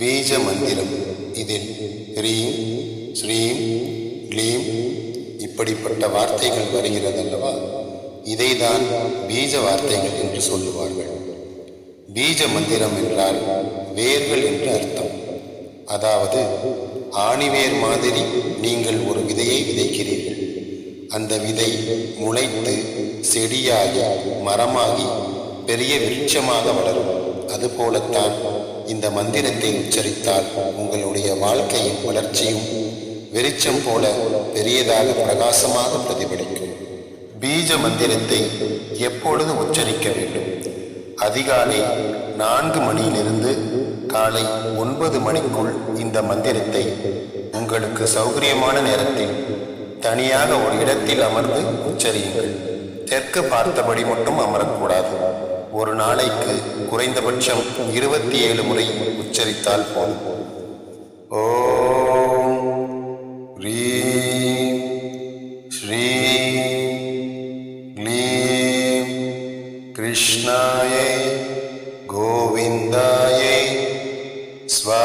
பீஜ மந்திரம் இதில் ஹ்ரீம் ஸ்ரீம் க்ளீம் இப்படிப்பட்ட வார்த்தைகள் வருகிறதல்லவா? இதைதான் பீஜ வார்த்தைகள் என்று சொல்லுவார்கள். பீஜ மந்திரம் என்றால் வேர்கள் என்று அர்த்தம். அதாவது ஆணிவேர் மாதிரி நீங்கள் ஒரு விதையை விதைக்கிறீர்கள். அந்த விதை முளைத்து செடியாகி மரமாகி பெரிய விருட்சமாக வளரும். அதுபோலத்தான் இந்த மந்திரத்தை உச்சரித்தால் உங்களுடைய வாழ்க்கையின் வளர்ச்சியும் வெளிச்சம் போல பெரியதாக பிரகாசமாக பிரதிபலிக்கும். பீஜ மந்திரத்தை எப்பொழுது உச்சரிக்க வேண்டும்? அதிகாலை நான்கு மணியிலிருந்து காலை ஒன்பது மணிக்குள் இந்த மந்திரத்தை உங்களுக்கு சௌகரியமான நேரத்தில் தனியாக ஒரு இடத்தில் அமர்ந்து உச்சரியுங்கள். தெற்கு பார்த்தபடி மட்டும் அமரக்கூடாது. ஒரு நாளைக்கு குறைந்தபட்சம் இருபத்தி ஏழு முறை உச்சரித்தால் போதும். ஓம் ரீம் ஸ்ரீ க்ளீம் கிருஷ்ணாயை கோவிந்தாயை ஸ்வா